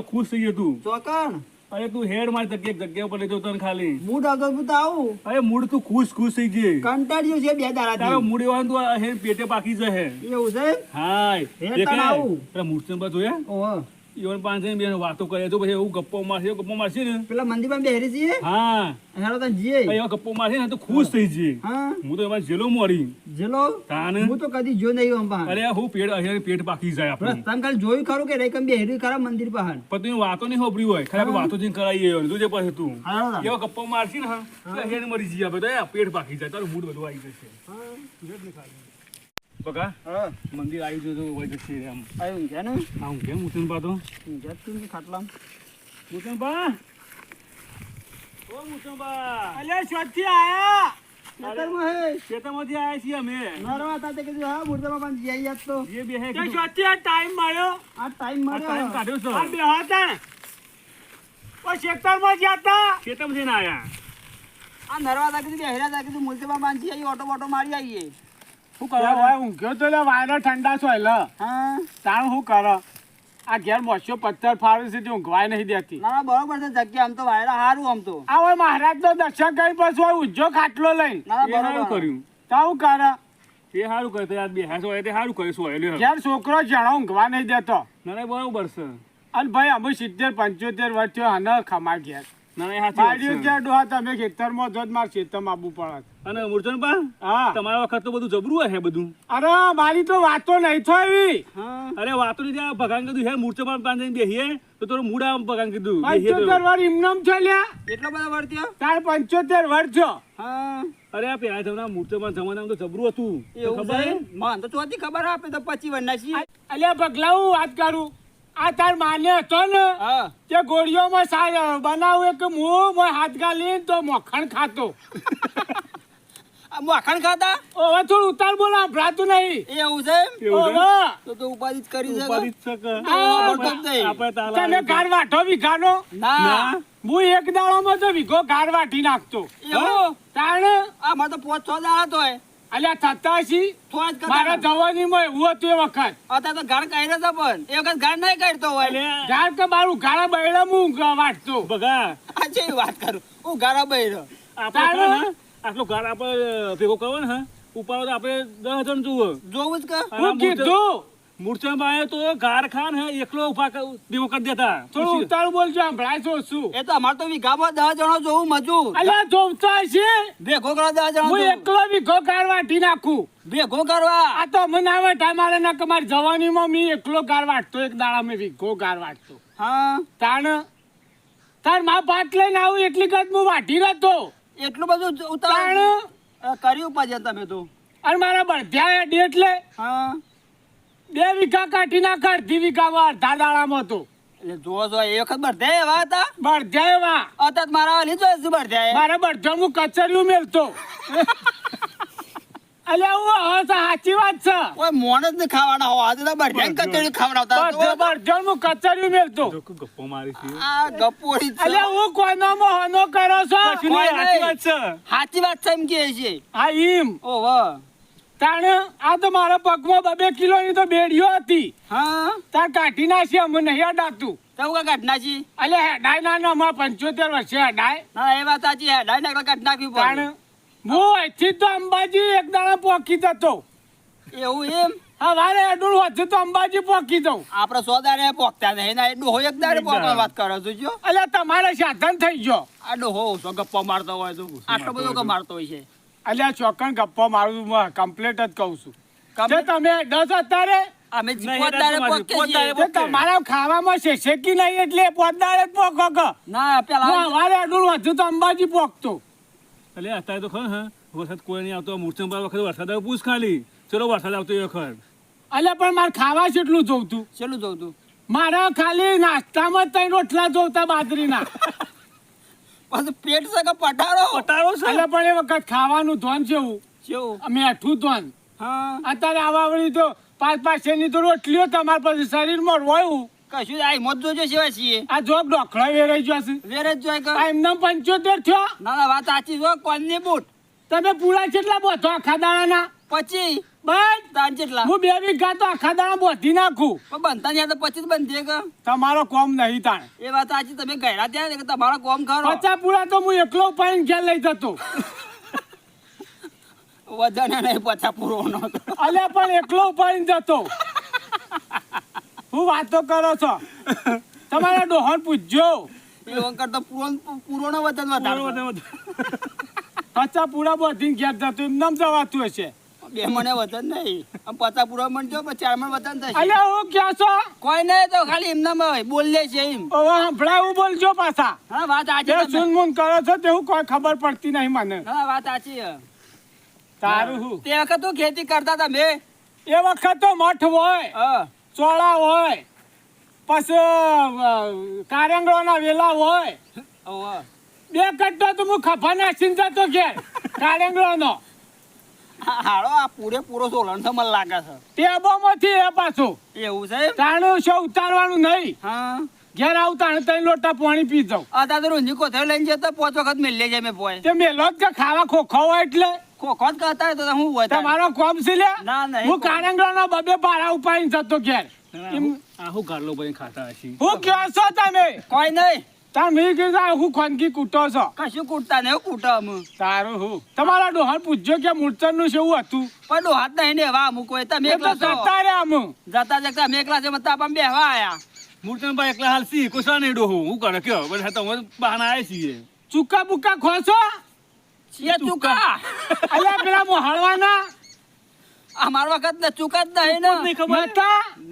ખુશ થઈ જતું. ચોકણ. અરે તું હેડ મારી જગ્યા જગ્યા પર તને ખાલી. મૂડ આગળ હું તો આવું. અરે મૂડ તું ખુશ ખુશ થઈ ગઈ. કંટાળ્યો છે બે તારો દાડાથી મૂડ તું પેટે પાકી જશે. એવું છે? હાય. હેડ તને દેખે. આવું. ઓહો. ઈવન પાંચ બે વાતો કરે તો પછી એવું ગપ્પો મારશે ગપ્પો મારશે ને? પેલા મંદિરમાં બેહરી છીએ હા. હેલો તો જીએ એવા ગપ્પો મારશે ને તો ખુશ થઈ જઈએ. હા. હું તો એમાં જેલો મરી જેલો? તાને. હું તો કદી જો નહીં અંબા અરે હું પેટ અહીંયા પેટ પાકી જાય આપણે. તમે ખાલી જોયું ખરું કે રેકમ બેહરી ખરા મંદિર પહાડ પણ તું વાતો નહીં હોપડી હોય. ખરાબ વાતો જઈને કરાવી હોય તું જે પછી તું. એવા ગપ્પો મારશે ને હા. તો અહીંયા મરી જઈએ આપણે. તો પેટ પાકી જાય. તારું મૂડ બધું આવી જશે. બકા હા. મંદિર આવી ગયું તો હોય જશે એમ. આવ્યું છે ને? હા કેમ મુસન પા તો જતું ખાટલામ. મુસન પા ઓ મુસન પા અલ્યા શોધથી આયા! ખેતરમાંથી આવ્યા છીએ અમે. નરવા હતા તે કીધું હા મૂર્તિમાં પણ જઈ યાદ તો. જે બે હે તે. શોધથી આ ટાઈમ મળ્યો. આ ટાઈમ આ ટાઈમ મળ્યો કાઢ્યો છે. આ બે હતા ને. ઓ ખેતરમાં જ હતા. ખેતરમાં જઈને આવ્યા આ નરવા હતા કીધું બેહરા હતા કીધું મૂર્તિમાં બાંધી આવી ઓટો બોટો મારી આવીએ શું કરો? કરવા ભાઈ ઊંઘ્યો તો એટલે વાયરો ઠંડા છો એટલે હા. તાણ શું કરો? આ ઘેર મોસ્યો પથ્થર ફાડે છે ઊંઘવાય નહીં દેતી. ના બરોબર છે જગ્યા આમ તો વાયરા સારું આમ તો. આ હોય મહારાજ નો દર્શન કરી પછી હોય ઉજ્જો ખાટલો લઈને. એ સારું બરોબર. કર્યું. તો આવું કરે. એ સારું કરે તો યાર હોય તે સારું કરે શું. ઘેર છોકરો જણો ઊંઘવા નહીં દેતો. ના બરોબર છે. અને ભાઈ અમે સિત્તેર પંચોતેર વર્ષ થયો હને ખમા ઘેર. ના. ક્યાં ડોહા તમે ખેતરમાં જો મારે ખેતરમાં આવવું પડે. અને મૂર્છન પા હા. તમારા વખત તો બધું જબરું હે બધું. અરે મારી તો વાતો નહીં થો એવી. અરે વાતો નહીં ત્યાં ભગવાન કીધું હે પર બાંધીને બેહીએ તો તારું મૂડા આમ ભગવાન કીધું બેહીએ તો. પંચોતેર વર્ષ ઇમનામ છે લ્યા. એટલો બધો વર્ત્યો તાર પંચોતેર વર્ષ છો હા. અરે આ પેલા જમના પર જમાનામાં તો જબરું હતું. એવું ખબર? મને તો ચોથી ખબર આપે તો પછી છીએ અલ્યા પગલા હું વાત કરું. આ તાર માને હતો ને હા. તે ગોળીઓમાં બનાવું એક હું મો હાથ ગાલી તો મખણ ખાતો. આ માખણ ખાતા હવે થોડું ઉતાર બોલા ભરાતું નહીં. એવું છે? ઓવે. તો તો ઉપાધિ જ કરી છે ઉપાધિ જ આપણે- તાલા તમે ગાર વાઢો વિઘાનો. ના. હું એક દાડામાં તો વિઘો ગાર વાઠી નાખતો. એવું? તાણ? આ મારે તો પોચ છ દાડા તો અલ્યા થતા છી મારા જવાની જવાનીમાં એવું હતું એ વખત. અત્યારે તો ગાળ કાઢ્યો પણ. એ વખત ગાળ નહીં કાઢતો હોય. કે મારું ગાળા બૈડા હું વાટતો બગા આજે વાત કરું? હું ગાળા આપણે ને, આટલો ઘર આપણે ભેગો કરો ને હા? ઉપાડો તો આપણે દસ જણ જુઓ. જોવું જ કે? હું કીધું. મૂર્છા માં તો ગાર ખાન હે એકલો ઊભા દેવો કરી દેતા. થોડું ઉતાર બોલજો સંભળાય છો. શું એ તો અમારે તો વીઘામાં દસ જણો જોવું મજૂર. અલ્યા જોવતો હશે. ભેગો કરવા દસ જણો હું એકલો વિઘો ગાર વાઢી નાખું. ભેગો કરવા આ તો મને આવે મારે ના કે મારી જવાનીમાં મી એકલો ગાર વાટતો એક દાડા મેં વિઘો ગાર વાટતો હા. તાણ તાર મા ભાત લઈને આવું એટલી કદ હું વાટી નતો. એટલું બધું જ ઉતાર તાણ અ, કર્યું પછી તમે તો. અને મારા બળધ્યા હેડી એટલે હા. બે વીઘા કાઢી નાખ અડધી વીઘામાં અડધા દાડામાં તો એટલે જો જો એ વખત બળધ્યા એવા હતા? બળધ્યા એવા. અત્યારે મારા વાલી બળધ્યા મારા બળધ્યા હું કચરિયું મેલતો. અલ્યા હું હા તો સાચી વાત છે. કોઈ મોણ જ નહીં ખાવાના હો. આજે તો બળધે કચોરી ખવડાવતા હતા. બળધ્યા હું. કચરિયું મેલતો. જો ગપ્પો મારી છે. આ ગપ્પો. અલ્યા હું કોઈનો મોહનો કરો છો? કશું નહીં, સાચી વાત છે. સાચી વાત છે એમ કે છે. હા ઈમ. ઓહો તાણે આ તો મારા પગમાં બબે કિલોની તો બેડીઓ હતી. હા? તાર કાઢી નાખી અમે નહીં અડાતું. તો કા કાઢ નાખી? એટલે હેડાય ના ના અમારા પંચોતેર વર્ષે હેડાય. હા એ વાત સાચી હેડાય ના કાઢ તાણે પડે. હું અહીંથી તો અંબાજી એક દાડા પોકી જતો. એવું એમ? હવારે અડું વધુ તો અંબાજી પોકી દઉં આપણે સોદારે પોકતા નહીં ના એડું હોય એક દાડે પોકવાની વાત કરો છો જો. એટલે તમારે સાધન થઈ ગયો. આડો હો તો ગપ્પા મારતો હોય તો આટલો બધો કે મારતો હોય છે. એટલે ચોક્કસ ગપ્પો મારું કમ્પ્લેટ જ કહું છું. કમ- તમે દસ અત્યારે અમે તમારા ખાવામાં છે શેકી નહીં એટલે પોતદારે જ પોકો ના પેલા અડું હતું તો અંબાજી પોકતો એટલે અત્યારે તો ખર હા? વરસાદ કોઈ નહીં આવતો મૂર્છન પર વખત વરસાદ આવે પૂછ ખાલી. ચલો વરસાદ આવતો એ ખર એટલે પણ મારે ખાવા જેટલું જોવતું. ચેલું જોવતું? મારે ખાલી નાસ્તામાં ત્રણ રોટલા જોવતા બાજરીના. પાછું પેટ છે કે પટારો? પટારો છે. એટલે પણ એ વખત ખાવાનું ધોન જેવું. કેવું મેઠું ધોન હા. અત્યારે આવા વળી તો પાંચ પાંચની તો રોટલીઓ તમારા પાસે શરીરમાં રોયું. કશું આ મોત જોજો સેવા છીએ. આ જોબ ડોખડા વેરાઈ ગયો છે. વેર જ કે આ એમને પંચોતેર થયો. ના ના વાત સાચી જો કોણની બૂટ? તમે પૂરા કેટલા બોધો આખા દાડાના પછી બસ. તાર જેટલા. હું બે વીઘા તો આખા દાડા બોધી નાખું. પણ બનતા ત્યાં તો પછી બનશે કે તમારો કોમ નહીં તાણ. એ વાત સાચી તમે ગયડા ત્યાં કે તમારો કોમ ખરો? પચા પૂરા તો હું એકલો ઉપાડીને ઘેર લઈ જતો. વધારે નહીં પછા પૂરો નો અલ્યા પણ એકલો ઉપાડીને જતો. હું વાતો કરો છો? તમારા ડોહન પૂછજો વખત તો પૂરો પૂરો નો વજન વધારે પચા પૂરા બોધીને ઘેર જતો એમ નામ જવાતું હશે. બે મને વતન નહીં. આમ પચા પૂરા મણ જો ચાર મણ વતન થશે. અલે હું ક્યાં છો? કોઈ નહીં તો ખાલી એમના બોલે છે એમ. હવે હું બોલજો પાછા. હા વાત આજે સુન મુન કરો છો તેવું કોઈ ખબર પડતી નહીં મને. હા વાત સાચી. તારું હું. તે વખત તું ખેતી કરતા તમે એ વખત તો મઠ હોય. હા. ચોળા હોય પછી કારેંગળોના વેલા હોય બે કટ્ટો તો હું ખભા નાખીને જતો કે કારેંગળોનો. હા, હાલો આ પૂરેપૂરો સોલણ તો મને લાગે છે. ટેબોમાંથી એ પાછું. એવું છે તાણું છે ઉતારવાનું નહીં. હા. ઘેર આવતા ત્રણ લોટા પાણી પી જાઉં. આ દાદા રોંજી કોથળે લઈને જતો પાંચ વખત મેલે જાય મેં પોય તે મેલો જ કે ખાવા ખોખો હોય એટલે. ખોખો કહેતા તો હું હોય તમારો કોમ છે લે ના, નહીં હું કોમ. બબે પારા ઉપાડીને જતો ઘેર. એમ- આહુ ગારલો ભાઈ ખાતા હશી. હું કયો છો તમે? કોઈ નહીં. તમે કીધા હું ખોનગી કૂટો છો. કશું કૂટતા નહીં કૂટો અમે. તારું હું. તમારા ડોહાર પૂછજો કે મૂળચંદનું શું હતું. પણ ડોહાર નહીં ને વા અમુક હોય. તમે એકલા જતા રે અમે. જતા જતા અમે એકલા છે મતા આપણે બેહવા આયા. મૂર્તનભાઈ એકલા હાલસી કોસા નહીં ડોહું? હું કરે કયો? બધા તમે બહાના આવ્યા છીએ. ચૂકા બુકા ખોશો છીએ ચૂકા અલ્યા પેલા મોહળવાના અમાર વખત ને ચૂકા જ નહીં ને. નહીં ખબર?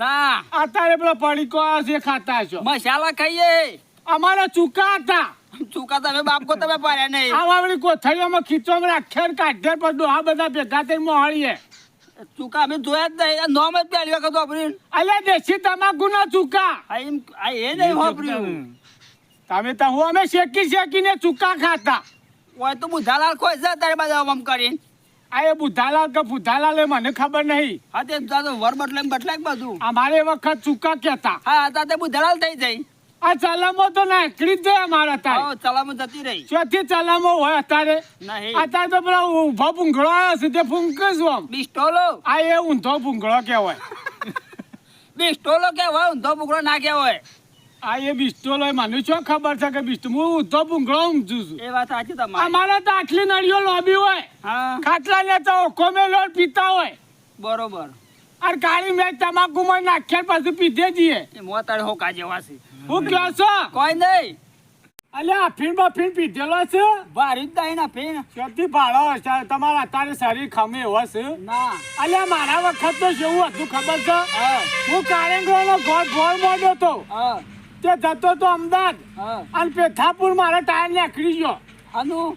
ના. અત્યારે પેલો પડીકો છે એ ખાતા છો. મસાલા ખાઈએ. અમારા ચૂકા હતા. ચૂકા તમે બાપ કો તમે પાડ્યા નહીં. આ વાવડી કોથળીઓમાં રાખ્યા ને કાઢ્યા પર ડોહા બધા ભેગા થઈને મોહળીએ. ચૂકા અમે જોયા જ નહીં. નોમ જ પહેલી વખત વાપર્યું. અલ્યા દેશી તમાકુ ના ચૂકા એ નહીં વાપર્યું. તમે તો હું અમે શેકી શેકીને ચૂકા ખાતા. ઓય તો બુધાલાલ કોઈ છે તારે બધા આમ કરીને. આ એ બુધાલાલ કે બુધાલાલ એ મને ખબર નહીં. હા તે જાતો વર બદલે બટલે બધું. અમારે વખત ચૂકા કહેતા. હા હતા તે બુધાલાલ થઈ જાય આ ચલામો તો નાકડી જ જાય અમારા તારે ચલામો જતી રહી. ચોથી ચલામો હોય અત્યારે. નહીં. અત્યારે તો પેલા ઊભો ભૂંગળો આવ્યો છે તે ફૂંકશું આમ. બિસ્ટોલો આ એ ઊંધો ભૂંગળો કહેવાય. બિસ્ટોલો કહેવાય ઊંધો ભૂંગળો ના કે હોય આ એ બિસ્ટોલ હોય મને શું ખબર છે કે બિસ્ટો? હું તો ભૂંગળો ઊંઘું છું. એ વાત સાચી તમારી. અમારે તો આટલી નળીઓ લોબી હોય. હા. ખાટલા ને તો કોમેલો પીતા હોય. બરોબર. અરે કાળી મેચ તમાકુમાં નાખ્યા પછી પીધે જઈએ. એ મોતાળે હોકા જેવા છે. હું કહો છો? કોઈ નહીં. અલ્યા અફીણ બફીણ પીધેલો છે? ભારી જ ના ક્યાંથી ભાડો હશે તમારા અત્યારે શરીર ખમે એવો છે. ના. અલ્યા મારા વખત તો જેવું હતું ખબર છે? હા. હું કારેંગોનો ઘોર ઘોર મોડ્યો તો. હા. તે જતો તો અમદાવાદ. અને પેથાપુર મારા ટાયર નીકળી ગયો. આનું?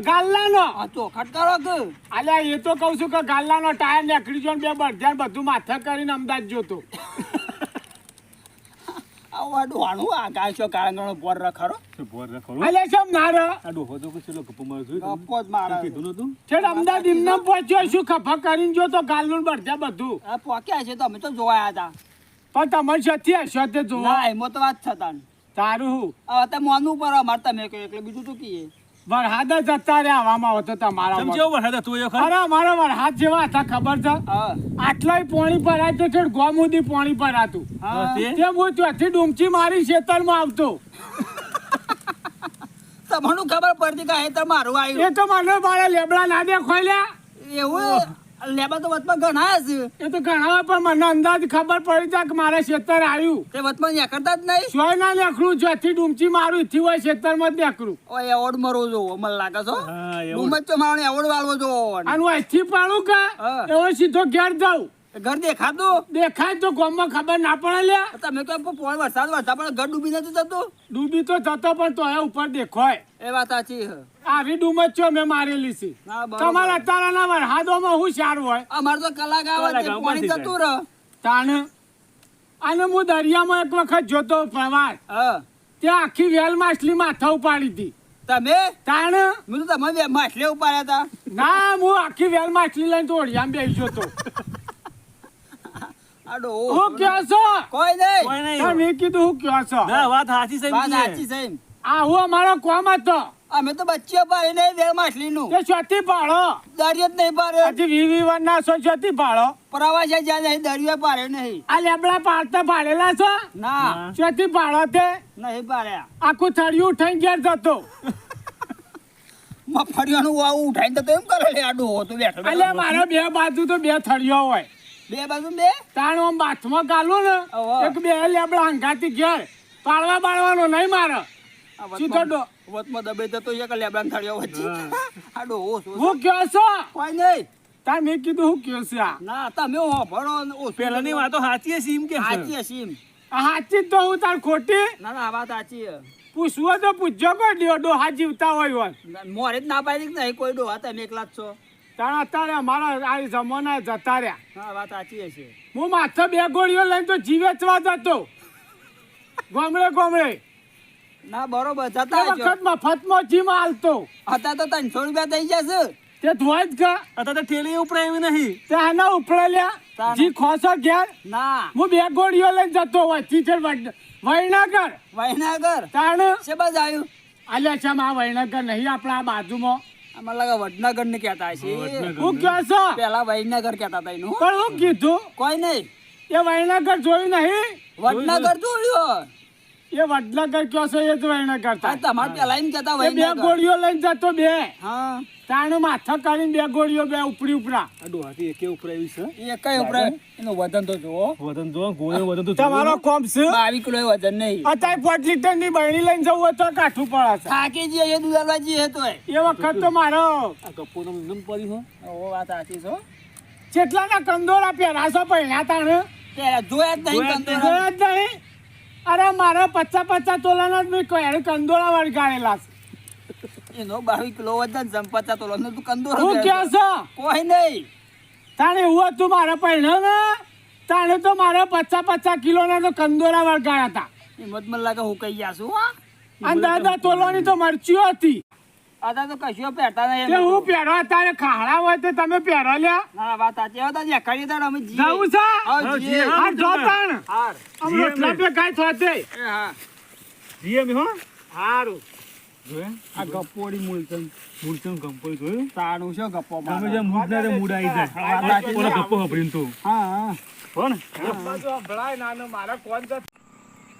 ગાલ્લાનો. આ ચોખટ કરો કે? અલ્યા એ તો કહું છું કે ગાલ્લાનો ટાયર નીકળી ગયો બે બળધ્યાન બધું માથે કરીને અમદાવાદ જોતો. તો જોયું અમદાવાદ એમને પહોંચ્યો શું ખફા કરીને જો તો ગાલનું નું બધું આ પોક્યા છે તો અમે તો જોવાયા હતા. પણ તમારી સાથે હશો તે જોવા ના એમાં તો વાત છતાં તારું હું? હવે તે મોનવું પર અમારે તમે કહ્યું એટલે બીજું તો કીએ વરહાદ જ જતા રહ્યા હવામાં હતો તમારા. જેવો વરસાદ હતો એ ખરા? અરે મારા વરહાદ જેવા હતા ખબર છે? આટલાય પોણી પર તો છે ગોમુદી પાણી પોણી ભરાતું હા. તે? તે હું ત્યાંથી ડૂમચી મારી ખેતરમાં આવતો. તમને ખબર પડતી કે તો મારું એ આવ્યું? તો મને મારા લેબડા ના દે ખોલ્યા એવું? લેબા તો વતમાં ઘણા છે એ તો ઘણા પણ મને અંદાજ ખબર પડી જાય કે મારે ખેતર આવ્યું તે વતમાં નેકરતા કરતા જ નહીં? સોય ના નેકરું જ્યાંથી ડૂમચી મારું થી હોય ખેતરમાં જ નેકરું ઓ એવોર્ડ મરો જો મને લાગે છો ડુમજ તો મારો એવોર્ડ વાળવો જો અને હું અહીંથી પાડું કે? એવો સીધો ઘેર જાઉં. ઘર દેખાતું? દેખાય તો ગામમાં ખબર ના પડે લ્યા તમે પોળ વરસાદ વરસાદ પણ ઘર ડૂબી નથી જતું? ડૂબી તો જતો પણ તો ઉપર દેખાય. એ વાત સાચી છે. આવી ડૂમચ છો મેં મારેલી છે. તમારા અત્યારના વરસાદોમાં હું સારું હોય? અમારે તો કલાક આવે કલાક તે આવે પાણી જતું રહે. તાણ અને હું દરિયામાં એક વખત જોતો પ્રવાસ. હા. ત્યાં આખી વેલ માછલી માથા ઉપાડી હતી. તમે? તાણ? મેં તો તમે માછલી ઉપાડ્યા હતા. ના હું આખી વેલ માછલી લઈને તો ઓળિયામાં બેસી જોતો. આ ડોહો હું કયો છો? કોઈ નહીં. કોઈ નહીં. તમે કીધું હું કયો છો? ના વાત સાચી છે વાત સાચી છે. આ હું અમારો કોમ હતો. અમે તો બચ્ચીઓ પાડી નહીં બે માછલીનું. તે ચોથી પાડો. દરિયો જ નહીં પાડ્યો. હજી વીવી વન ના છો ચોથી પાડો. પ્રવાસે જ્યાં નહીં દરિયો પાડે નહીં. આ લેબડા પાડતા પાડેલા છો? ના. ચોથી પાડો તે. નહીં પાડ્યા. આખું થળિયું ઉઠાઈને ઘેર જતો મફળિયાનું વાવું ઉઠાઈને તો એમ કરે લે આ ડોહો બેઠો એટલે મારા મારે બે બાજુ તો બે થળિયો હોય. બે બાજુ બે? તાણ આમ બાથમાં ગાલો ને. એક બે લેબડા હંગાતી ઘેર. પાડવા પાડવાનો નહીં મારે. સીધો ડો- વચમાં દબાઈ જતો છે કે લેબડાને વચ્ચે. આ ડોહો હું કયો છો? કોઈ નહીં. તાર મેં કીધું હું કયો છે ના તમે હો ભણો પેલાની વાતો સાચી એમ કે. સાચી. આ સાચી તો હું તાર ખોટી? ના ના વાત સાચી પૂછવો તો પૂછજો કોઈ ડ્યો ડોહા જીવતા હોય હોય. મોરે જ ના પાડી નહીં કોઈ ડોહા તમે એકલા જ છો. તાણ અત્યારે અમારા આ જમાના જતા રહ્યા. હા વાત સાચી હશે હું માથે બે ગોળીઓ લઈને તો જીવેચવા જતો. ગોમડે ગોમડે. ના બરોબર જતા. વખત મફતમાં જીમ હાલતો. હતા તો ત્રણસો રૂપિયા થઈ જશે તે ધોય જ કા તો ઠેલી ઉપડે એવી નહીં. તે આના ઉપડેલ્યા લ્યા. જી ખોસો ઘેર. ના. હું બે ગોળીઓ લઈને જતો હોય. ટીચર વૈનાગર વૈનાગર તાણ. છે બસ આવ્યું? અલ્યા છે આ નહીં આપણા આ બાજુમાં. આમાં લાગે વડનગર ને કહેતા છે હું કયો છો? પેલા વૈનગર કહેતા હતા એનું. પણ હું કીધું. કોઈ નહીં. એ વડનગર જોયું નહીં? વડનગર જોયું એ વડનગર કયો છે એ જ વૈનાગર કરતા. તમારે પેલા એમ કહેતા એ બે ગોળીઓ લઈને જતો બે. હા. તાણ માથા કરીને બે ગોળીઓ બે ઉપરી ઉપરા. અડો હતી એકે ઉપડે એવી છે? એ કઈ ઉપરે એનું વજન તો જુઓ. વજન જો ગોળીઓ વજન તો તમારો કોમ છે? બાવીસ કિલો વજન નહીં. અતાય પાંચ લીટરની બહેણી લઈને જવું તો કાઠું પડે છે. થાકી જઈએ એ દુધારવા જઈએ તો એ. વખત તો મારો. આ ગપ્પો તો નમ પડી હો ઓ વાત આતી છો જેટલાના કંદોરા પહેરાશો પહેર્યા તાણે. જોયા જ નહીં કંદોરા. જોયા જ નહીં. અરે મારા પચાસ પચાસ તોલાના જ મેં કહે કંદોળા વળગાડેલા છે. એનો બાવીસ કિલો વજન છે પચાસ તોલાનો તું કંદોરો હું. ક્યાં છો? કોઈ નહીં. તાણે એવું હતું મારા પહેણો ને? તાણે તો મારા પચાસ પચાસ કિલોના તો કંદોરા વળગાડ્યા હતા. હિંમત મને લાગે હું કહી ગયા છું હા. અને દાદા તોલાની તો મરચીઓ હતી. અત્યારે તો કશું પહેરતા નહીં હું પહેરો તારે ખાડા હોય તો તમે પહેરો લ્યા. ના વાત સાચી. અમે જવું છે? હાર. આમ રોટલા પે કાંઈ થોતે હા. જીએ મે હો. હારું. આ ગપ્પોડી મૂલતન મૂળચંદ કંપોઈ જોયું તાણું છે ગપ્પો તમે આવી જાય. ઓલો ગપ્પો વાપરીને તો. હા હા. નાનો મારા કોણ છે?